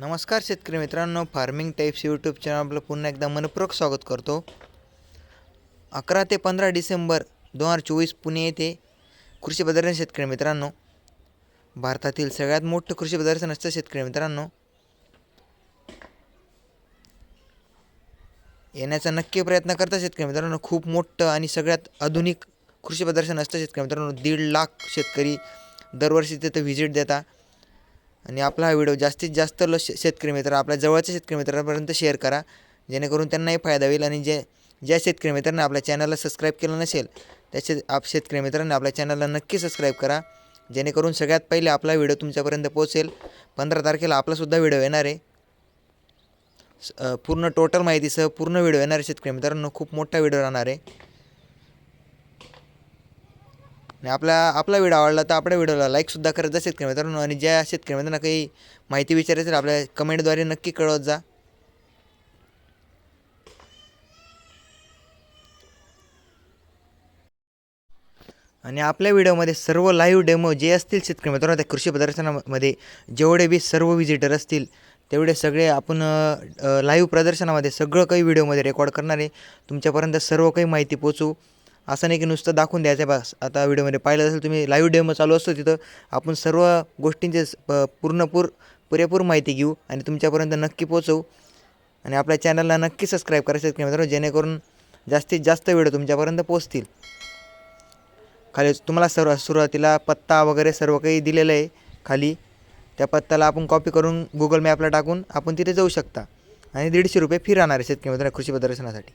नमस्कार शेतकरी मित्रांनो फार्मिंग टाईप्स यूट्यूब चॅनल आपलं पुन्हा एकदा मनपूर्वक स्वागत करतो. अकरा ते पंधरा डिसेंबर दोन हजार चोवीस पुणे येथे कृषी प्रदर्शन शेतकरी मित्रांनो भारतातील सगळ्यात मोठं कृषी प्रदर्शन असतं शेतकरी मित्रांनो. येण्याचा नक्की प्रयत्न करता शेतकरी मित्रांनो खूप मोठं आणि सगळ्यात आधुनिक कृषी प्रदर्शन असतं शेतकरी मित्रांनो. दीड लाख शेतकरी दरवर्षी तिथं व्हिजिट देता आणि आपला हा व्हिडिओ जास्तीत जास्त ल शेतकरी मित्र आपल्या जवळच्या शेतकरी मित्रांपर्यंत शेअर करा जेणेकरून त्यांनाही फायदा होईल आणि जे ज्या शेतकरी मित्रांनी आपल्या चॅनलला सबस्क्राईब केलं नसेल त्याचे आप शेतकरी मित्रांनी आपल्या चॅनलला नक्की सबस्क्राईब करा जेणेकरून सगळ्यात पहिले आपला व्हिडिओ तुमच्यापर्यंत पोहोचेल. पंधरा तारखेला आपलासुद्धा व्हिडिओ येणार आहे. पूर्ण टोटल माहितीसह पूर्ण व्हिडिओ येणार आहे शेतकरी मित्रांनो. खूप मोठा व्हिडिओ राहणार आहे. आणि आपला आपला व्हिडिओ आवडला तर आपल्या व्हिडिओला लाईकसुद्धा करत जा शेतकरी मित्रांनो. आणि ज्या शेतकरी मित्रांना काही माहिती विचारायची तर आपल्या कमेंटद्वारे नक्की कळवत जा. आणि आपल्या व्हिडिओमध्ये सर्व लाईव्ह डेमो जे असतील शेतकरी मित्रांनो त्या कृषी प्रदर्शनामध्ये जेवढे बी सर्व व्हिजिटर असतील तेवढे सगळे आपण लाईव्ह प्रदर्शनामध्ये सगळं काही व्हिडिओमध्ये रेकॉर्ड करणार आहे. तुमच्यापर्यंत सर्व काही माहिती पोचवू असं नाही की नुसतं दाखवून द्यायचं आहे बस. आता व्हिडिओमध्ये पाहिलं असेल तुम्ही लाईव्ह डेमो चालू असतो तिथं. आपण सर्व गोष्टींचे प- पूर्णपूर पुरेपूर माहिती घेऊ आणि तुमच्यापर्यंत नक्की पोचवू आणि आपल्या चॅनलला नक्की सबस्क्राईब करायचं की मित्रांनो जेणेकरून जास्तीत जास्त व्हिडिओ तुमच्यापर्यंत पोचतील खाली तुम्हाला सर्व सुरुवातीला पत्ता वगैरे सर्व काही दिलेलं आहे खाली. त्या पत्त्याला आपण कॉपी करून गुगल मॅपला टाकून आपण तिथे जाऊ शकता. आणि दीडशे रुपये फी राहणार आहे शेतकरी मित्रांनो कृषी प्रदर्शनासाठी